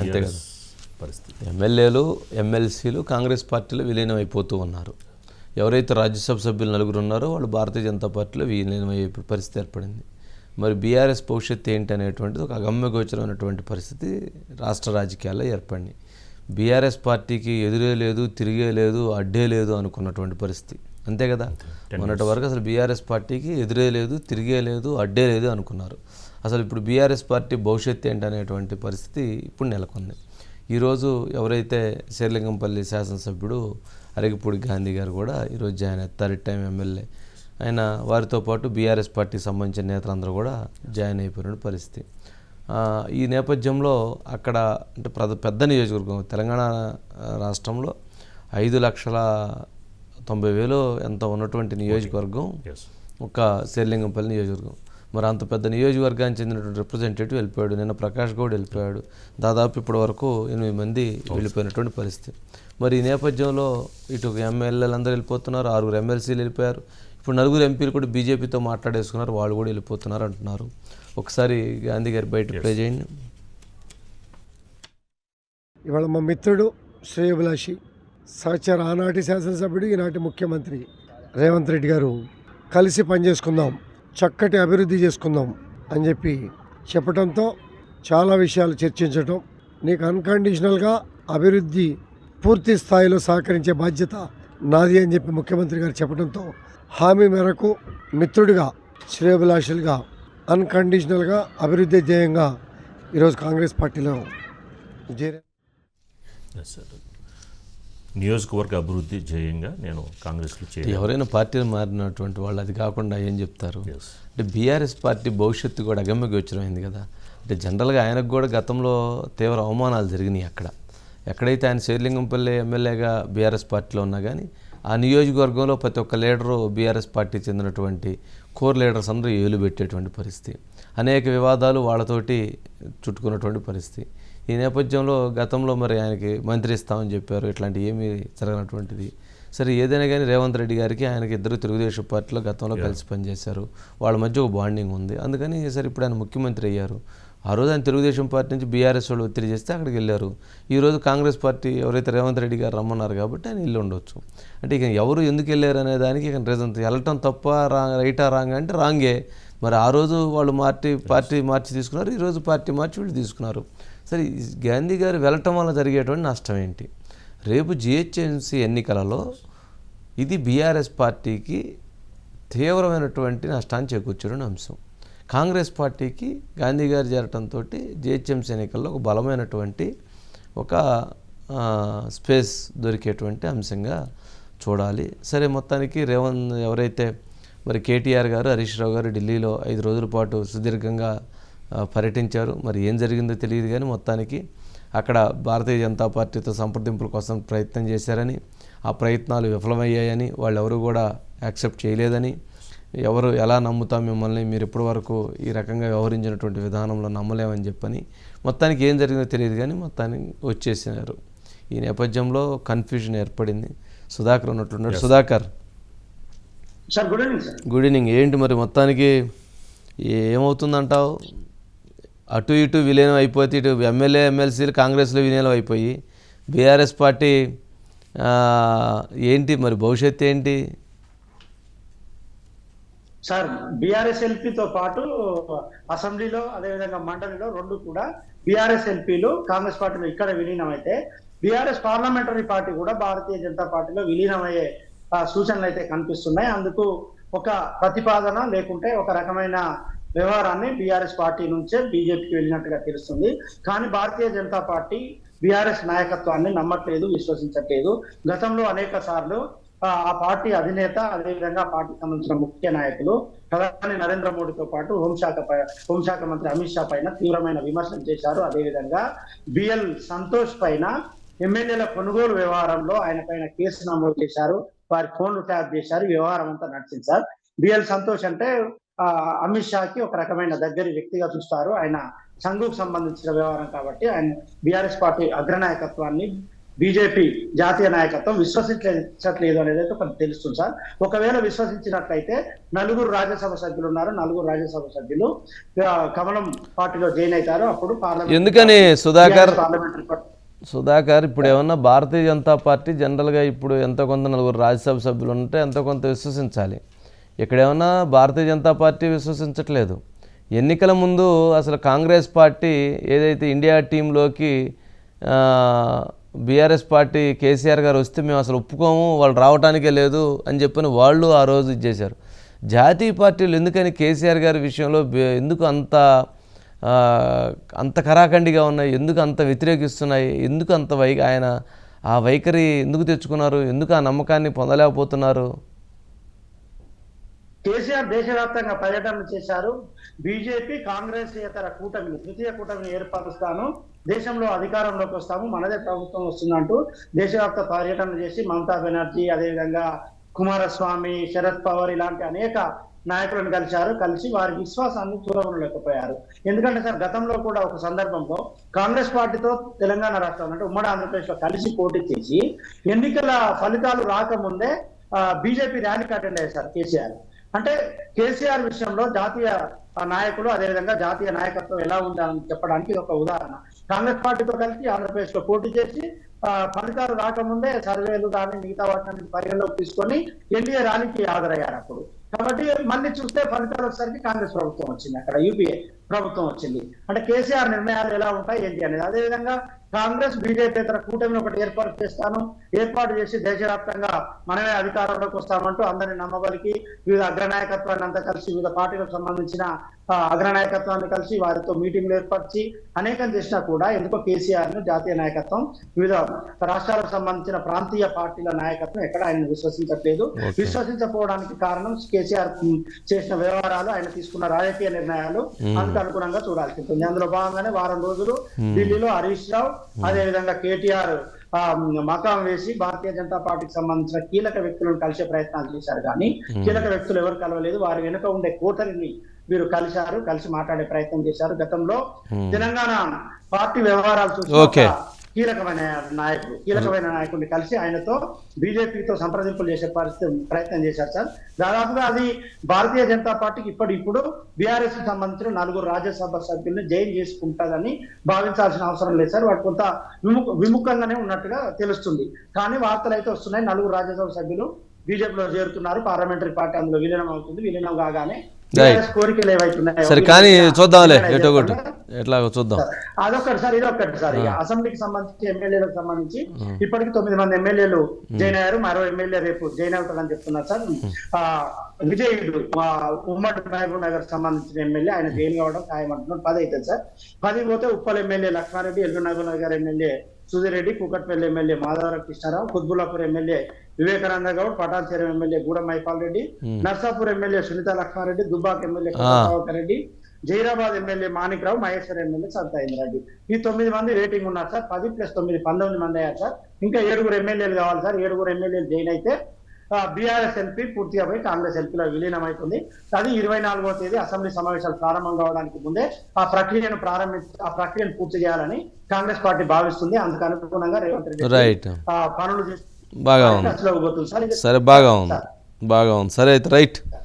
అంతే కదా. పరిస్థితి. ఎమ్మెల్యేలు ఎమ్మెల్సీలు కాంగ్రెస్ పార్టీలో విలీనం అయిపోతూ ఉన్నారు. ఎవరైతే రాజ్యసభ సభ్యులు నలుగురు ఉన్నారో వాళ్ళు భారతీయ జనతా పార్టీలో విలీనమయ్యే పరిస్థితి ఏర్పడింది. మరి బీఆర్ఎస్ భవిష్యత్తు ఏంటి అనేటువంటిది ఒక అగమ్యగోచరమైనటువంటి పరిస్థితి రాష్ట్ర రాజకీయాల్లో ఏర్పడింది. బీఆర్ఎస్ పార్టీకి ఎదురే లేదు తిరిగే లేదు అడ్డే లేదు అనుకున్నటువంటి పరిస్థితి. అంతే కదా. మొన్నటి వరకు అసలు బీఆర్ఎస్ పార్టీకి ఎదురే లేదు తిరిగే లేదు అడ్డే లేదు అనుకున్నారు. అసలు ఇప్పుడు బీఆర్ఎస్ పార్టీ భవిష్యత్తు ఏంటనేటువంటి పరిస్థితి ఇప్పుడు నెలకొంది. ఈరోజు ఎవరైతే శేర్లింగంపల్లి శాసనసభ్యుడు అరగిపూడి గాంధీ గారు కూడా ఈరోజు జాయిన్ అయ్యారు థర్డ్ టైం ఎమ్మెల్యే. ఆయన వారితో పాటు బీఆర్ఎస్ పార్టీకి సంబంధించిన నేతలందరూ కూడా జాయిన్ అయిపోయిన పరిస్థితి. ఈ నేపథ్యంలో అక్కడ అంటే ప్రద పెద్ద నియోజకవర్గం తెలంగాణ రాష్ట్రంలో ఐదు లక్షల తొంభై వేలు ఎంత ఉన్నటువంటి నియోజకవర్గం ఒక శేర్లింగంపల్లి నియోజకవర్గం. మరి అంత పెద్ద నియోజకవర్గానికి చెందినటువంటి రిప్రజెంటేటివ్ వెళ్ళిపోయాడు. నిన్న ప్రకాష్ గౌడ్ వెళ్ళిపోయాడు. దాదాపు ఇప్పటి వరకు ఎనిమిది మంది వెళ్ళిపోయినటువంటి పరిస్థితి. మరి ఈ నేపథ్యంలో ఇటు ఎమ్మెల్యేలు అందరూ వెళ్ళిపోతున్నారు. ఆరుగురు ఎమ్మెల్సీలు వెళ్ళిపోయారు. ఇప్పుడు నలుగురు ఎంపీలు కూడా బీజేపీతో మాట్లాడేసుకున్నారు. వాళ్ళు కూడా వెళ్ళిపోతున్నారు అంటున్నారు. ఒకసారి గాంధీ గారి బయట ప్లే చేయండి. ఇవాళ మా మిత్రుడు శ్రేయభిలాషి సహచర ఆనాటి శాసనసభ్యుడు ఈనాటి ముఖ్యమంత్రి రేవంత్ రెడ్డి గారు కలిసి పనిచేసుకుందాం. చక్కటి అభివృద్ధి చేసుకుందాం అని చెప్పి చెప్పడంతో చాలా విషయాలు చర్చించటం నీకు అన్కండిషనల్గా అభివృద్ధి పూర్తి స్థాయిలో సహకరించే బాధ్యత నాది అని చెప్పి ముఖ్యమంత్రి గారు చెప్పడంతో హామీ మేరకు మిత్రుడిగా శ్రేయభిలాషులుగా అన్కండిషనల్గా అభివృద్ధి ధ్యేయంగా ఈరోజు కాంగ్రెస్ పార్టీలో చేరా నియోజకవర్గ అభివృద్ధి ధ్యేయంగా నేను కాంగ్రెస్లో చేయాలి ఎవరైనా పార్టీలు మారినటువంటి వాళ్ళు అది కాకుండా ఏం చెప్తారు? అంటే బీఆర్ఎస్ పార్టీ భవిష్యత్తు కూడా అగమ్య గోచరమైంది కదా. అంటే జనరల్గా ఆయనకు కూడా గతంలో తీవ్ర అవమానాలు జరిగినాయి అక్కడ. ఎక్కడైతే ఆయన శేర్లింగంపల్లి ఎమ్మెల్యేగా బీఆర్ఎస్ పార్టీలో ఉన్నా కానీ ఆ నియోజకవర్గంలో ప్రతి ఒక్క లీడరు బీఆర్ఎస్ పార్టీ చెందినటువంటి కోర్ లీడర్స్ అందరూ ఏలు పెట్టేటువంటి పరిస్థితి. అనేక వివాదాలు వాళ్ళతోటి చుట్టుకున్నటువంటి పరిస్థితి. ఈ నేపథ్యంలో గతంలో మరి ఆయనకి మంత్రి ఇస్తామని చెప్పారు. ఇట్లాంటి ఏమీ జరగనటువంటిది. సరే ఏదైనా కానీ రేవంత్ రెడ్డి గారికి ఆయనకి ఇద్దరు తెలుగుదేశం పార్టీలో గతంలో కలిసి పనిచేశారు. వాళ్ళ మధ్య ఒక బాండింగ్ ఉంది. అందుకని సరే ఇప్పుడు ఆయన ముఖ్యమంత్రి అయ్యారు. ఆ రోజు ఆయన తెలుగుదేశం పార్టీ నుంచి బీఆర్ఎస్ వాళ్ళు ఒత్తిడి చేస్తే అక్కడికి వెళ్ళారు. ఈ రోజు కాంగ్రెస్ పార్టీ ఎవరైతే రేవంత్ రెడ్డి గారు రమ్మన్నారు కాబట్టి ఆయన వెళ్ళి ఉండొచ్చు. అంటే ఇక ఎవరు ఎందుకు వెళ్ళారు అనే దానికి ఇక రీజన్ వెళ్ళటం తప్ప రా రైటా రాంగ్ అంటే రాంగే. మరి ఆ రోజు వాళ్ళు పార్టీ పార్టీ మార్చి తీసుకున్నారు. ఈ రోజు పార్టీ మార్చి వీళ్ళు తీసుకున్నారు. సరే గాంధీ గారు వెళ్ళటం వల్ల జరిగేటువంటి నష్టం ఏంటి? రేపు జిహెచ్ఎంసీ ఎన్నికలలో ఇది బీఆర్ఎస్ పార్టీకి తీవ్రమైనటువంటి నష్టాన్ని చేకూర్చడం అంశం. కాంగ్రెస్ పార్టీకి గాంధీ గారు చేరటంతో జిహెచ్ఎంసీ ఎన్నికల్లో ఒక బలమైనటువంటి ఒక స్పేస్ దొరికేటువంటి అంశంగా చూడాలి. సరే మొత్తానికి రేవంత్ ఎవరైతే మరి కేటీఆర్ గారు హరీష్ రావు గారు ఢిల్లీలో ఐదు రోజుల పాటు సుదీర్ఘంగా పర్యటించారు. మరి ఏం జరిగిందో తెలియదు కానీ మొత్తానికి అక్కడ భారతీయ జనతా పార్టీతో సంప్రదింపుల కోసం ప్రయత్నం చేశారని ఆ ప్రయత్నాలు విఫలమయ్యాయని వాళ్ళు ఎవరు కూడా యాక్సెప్ట్ చేయలేదని ఎవరు ఎలా నమ్ముతాం మిమ్మల్ని మీరు ఇప్పటి వరకు ఈ రకంగా వ్యవహరించినటువంటి విధానంలో నమ్మలేమని చెప్పని మొత్తానికి ఏం జరిగిందో తెలియదు కానీ మొత్తానికి వచ్చేసినారు. ఈ నేపథ్యంలో కన్ఫ్యూజన్ ఏర్పడింది. Sudhakar ఉన్నట్లున్నాడు Sudhakar. Sir good evening sir good evening ఏంటి మరి మొత్తానికి? ఏమవుతుందంటావు? అటు ఇటు విలీనం అయిపోతే ఇటు ఎమ్మెల్యే ఎమ్మెల్సీలు కాంగ్రెస్లో విలీనం అయిపోయి బీఆర్ఎస్ పార్టీ ఏంటి మరి భవిష్యత్తు ఏంటి? సార్ బీఆర్ఎస్ ఎల్పీతో పాటు అసెంబ్లీలో అదేవిధంగా మండలిలో రెండు కూడా బీఆర్ఎస్ ఎల్పీలు కాంగ్రెస్ పార్టీలో ఇక్కడ విలీనం అయితే బీఆర్ఎస్ పార్లమెంటరీ పార్టీ కూడా భారతీయ జనతా పార్టీలో విలీనమయ్యే సూచనలు అయితే కనిపిస్తున్నాయి. అందుకు ఒక ప్రతిపాదన లేకుంటే ఒక రకమైన వ్యవహారాన్ని బీఆర్ఎస్ పార్టీ నుంచే బీజేపీకి వెళ్ళినట్టుగా తెలుస్తుంది. కానీ భారతీయ జనతా పార్టీ బీఆర్ఎస్ నాయకత్వాన్ని నమ్మట్లేదు విశ్వసించట్లేదు. గతంలో అనేక సార్లు ఆ పార్టీ అధినేత అదేవిధంగా పార్టీ పార్టీకి సంబంధించిన ముఖ్య నాయకులు ప్రధాని నరేంద్ర మోడీతో పాటు హోంశాఖ పై- హోంశాఖ మంత్రి అమిత్ షా పైన తీవ్రమైన విమర్శలు చేశారు. అదేవిధంగా బిఎల్ సంతోష్ పైన ఎమ్మెల్యేల కొనుగోలు వ్యవహారంలో ఆయన పైన కేసు నమోదు చేశారు. వారి ఫోన్లు ట్యాప్ చేశారు. వ్యవహారం అంతా నడిచింది సార్. బిఎల్ సంతోష్ అంటే అమిత్ షాకి ఒక రకమైన దగ్గరి వ్యక్తిగా చూస్తారు. ఆయన సంఘుకు సంబంధించిన వ్యవహారం కాబట్టి ఆయన బీఆర్ఎస్ పార్టీ అగ్రనాయకత్వాన్ని బీజేపీ జాతీయ నాయకత్వం విశ్వసించట్లేదు అనేది అయితే ఒకటి తెలుస్తుంది సార్. ఒకవేళ విశ్వసించినట్లయితే నలుగురు రాజ్యసభ సభ్యులు ఉన్నారు. నలుగురు రాజ్యసభ సభ్యులు కమలం పార్టీలో జాయిన్ అవుతారు. అప్పుడు పార్లమెంట్ ఎందుకని సుధాకర్? సుధాకర్ ఇప్పుడు ఏమన్నా భారతీయ జనతా పార్టీ జనరల్గా ఇప్పుడు ఎంతో కొంత నలుగురు రాజ్యసభ సభ్యులు ఉంటే ఎంతో కొంత విశ్వసించాలి. ఇక్కడేమన్నా భారతీయ జనతా పార్టీ విశ్వసించట్లేదు. ఎన్నికల ముందు అసలు కాంగ్రెస్ పార్టీ ఏదైతే ఇండియా టీంలోకి బీఆర్ఎస్ పార్టీ కేసీఆర్ గారు వస్తే మేము అసలు ఒప్పుకోము వాళ్ళు రావటానికే లేదు అని చెప్పని వాళ్ళు ఆ రోజు ఇచ్చేశారు జాతీయ పార్టీలు ఎందుకని కేసీఆర్ గారి విషయంలో ఎందుకు అంత అంత కరాఖండిగా ఉన్నాయి ఎందుకు అంత వ్యతిరేకిస్తున్నాయి ఎందుకు అంత వై ఆయన ఆ వైఖరి ఎందుకు తెచ్చుకున్నారు ఎందుకు ఆ నమ్మకాన్ని పొందలేకపోతున్నారు? కేసీఆర్ దేశవ్యాప్తంగా పర్యటన చేశారు. బీజేపీ కాంగ్రెస్ ఇతర కూటమిని తృతీయ కూటమిని ఏర్పరుస్తాను. దేశంలో అధికారంలోకి వస్తాము. మనదే ప్రభుత్వం వస్తుందంటూ దేశవ్యాప్త పర్యటన చేసి మమతా బెనర్జీ అదేవిధంగా కుమారస్వామి శరద్ పవార్ ఇలాంటి అనేక నాయకులను కలిశారు. కలిసి వారి విశ్వాసాన్ని చూరగొనలేకపోయారు. ఎందుకంటే సార్ గతంలో కూడా ఒక సందర్భంలో కాంగ్రెస్ పార్టీతో తెలంగాణ రాష్ట్రం అంటే ఉమ్మడి ఆంధ్రప్రదేశ్లో కలిసి పోటీ చేసి ఎన్నికల ఫలితాలు రాకముందే బీజేపీ ర్యాలీకి అటెండ్ అయ్యారు సార్ కేసీఆర్. అంటే కేసీఆర్ విషయంలో జాతీయ నాయకులు అదేవిధంగా జాతీయ నాయకత్వం ఎలా ఉందని చెప్పడానికి ఇది ఒక ఉదాహరణ. కాంగ్రెస్ పార్టీతో కలిసి ఆంధ్రప్రదేశ్లో పోటీ చేసి ఫలితాలు రాకముందే సర్వేలు కానీ మిగతా వాటిని పరిగణలోకి తీసుకొని ఎన్డీఏ ర్యాలీకి హాజరయ్యారు అప్పుడు. కాబట్టి మళ్ళీ చూస్తే ఫలితాలు వచ్చేసరికి కాంగ్రెస్ ప్రభుత్వం వచ్చింది అక్కడ యూపీఏ. ప్రభుత్వం వచ్చింది. అంటే కేసీఆర్ నిర్ణయాలు ఎలా ఉంటాయి ఏంటి అనేది. అదేవిధంగా కాంగ్రెస్ బీజేపీ ఇతర కూటమిని ఒకటి ఏర్పాటు చేస్తాను. ఏర్పాటు చేసి దేశవ్యాప్తంగా మనమే అధికారంలోకి వస్తామంటూ అందరిని నమ్మబలికి వివిధ అగ్రనాయకత్వాన్ని అంతా కలిసి వివిధ పార్టీలకు సంబంధించిన అగ్రనాయకత్వాన్ని కలిసి వారితో మీటింగ్లు ఏర్పరిచి అనేకం చేసినా కూడా ఎందుకో కేసీఆర్ను జాతీయ నాయకత్వం వివిధ రాష్ట్రాలకు సంబంధించిన ప్రాంతీయ పార్టీల నాయకత్వం ఎక్కడ ఆయన విశ్వసించట్లేదు. విశ్వసించకపోవడానికి కారణం కేసీఆర్ చేసిన వ్యవహారాలు ఆయన తీసుకున్న రాజకీయ నిర్ణయాలు. అందుకు అనుగుణంగా చూడాల్సి ఉంటుంది అందులో భాగంగానే వారం రోజులు ఢిల్లీలో హరీష్ రావు అదే విధంగా కేటీఆర్ మకాం వేసి భారతీయ జనతా పార్టీకి సంబంధించిన కీలక వ్యక్తులను కలిసే ప్రయత్నాలు చేశారు. కానీ కీలక వ్యక్తులు ఎవరు కలవలేదు. వారి వెనుక ఉండే కోటరిని వీరు కలిశారు కలిసి మాట్లాడే ప్రయత్నం చేశారు. గతంలో తెలంగాణ పార్టీ వ్యవహారాలు చూసి కీలకమైన నాయకుడు కీలకమైన నాయకుడిని కలిసి ఆయనతో బీజేపీతో సంప్రదింపులు చేసే పరిస్థితి ప్రయత్నం చేశారు సార్. దాదాపుగా అది భారతీయ జనతా పార్టీకి ఇప్పుడు ఇప్పుడు బీఆర్ఎస్ సంబంధించిన నలుగురు రాజ్యసభ సభ్యుల్ని జైన్ చేసుకుంటాదని భావించాల్సిన అవసరం లేదు సార్. వాటి కొంత విముఖ విముఖంగానే ఉన్నట్టుగా తెలుస్తుంది. కానీ వార్తలు అయితే వస్తున్నాయి. నలుగురు రాజ్యసభ సభ్యులు బీజేపీలో చేరుతున్నారు. పార్లమెంటరీ పార్టీ అందులో విలీనం అవుతుంది. విలీనం కాగానే కోరికలు ఏవైతున్నాయో సరే కానీ చూద్దాంలే. ఎటో ఎట్లాగో చూద్దాం. అదొకటి సార్ ఇదొకటి సార్ ఇక. అసెంబ్లీకి సంబంధించి ఎమ్మెల్యేలకు సంబంధించి ఇప్పటికి తొమ్మిది మంది ఎమ్మెల్యేలు జాయిన్ అయ్యారు. మరో ఎమ్మెల్యే రేపు జాయిన్ అవుతారని చెప్తున్నారు సార్. ఆ విజయుడు ఉమ్మడి మహబూబ్ నగర్ సంబంధించిన ఎమ్మెల్యే ఆయన జాయిన్ కావడం ఖాయమంటున్నారు పది అవుతుంది సార్. పది పోతే Uppal MLA Laxma Reddy LB Nagar MLA Sudhir Reddy Kukatpally MLA Madhavarao Krishna Rao Quthbullapur MLA Vivekananda Goud Patancheru MLA Gudem Mahipal Reddy Narsapur MLA Sunitha Laxma Reddy Dubbak MLA Reddy Zaheerabad MLA Manik Rao Maheshwar MLA సంతాయింద్ర Reddy ఈ తొమ్మిది మంది rating ఉన్నారు sir. పది plus తొమ్మిది పంతొమ్మిది మంది అయ్యారు sir. ఇంకా ఏడుగురు ఎమ్మెల్యేలు కావాలి సార్. ఏడుగురు ఎమ్మెల్యేలు జైన్ అయితే బీఆర్ఎస్ ఎల్పీ పూర్తిగా పోయి కాంగ్రెస్ ఎల్పీలో విలీనం అవుతుంది అది ఇరవై నాలుగో తేదీ అసెంబ్లీ సమావేశాలు ప్రారంభం కావడానికి ముందే ఆ ప్రక్రియను ప్రారంభించి ఆ ప్రక్రియను పూర్తి చేయాలని కాంగ్రెస్ పార్టీ భావిస్తుంది. అందుకు అనుగుణంగా రేవంత్ రెడ్డి పనులు చేసి బాగా ఉంది. సరే. బాగా ఉంది. బాగా ఉంది. సరే అయితే రైట్.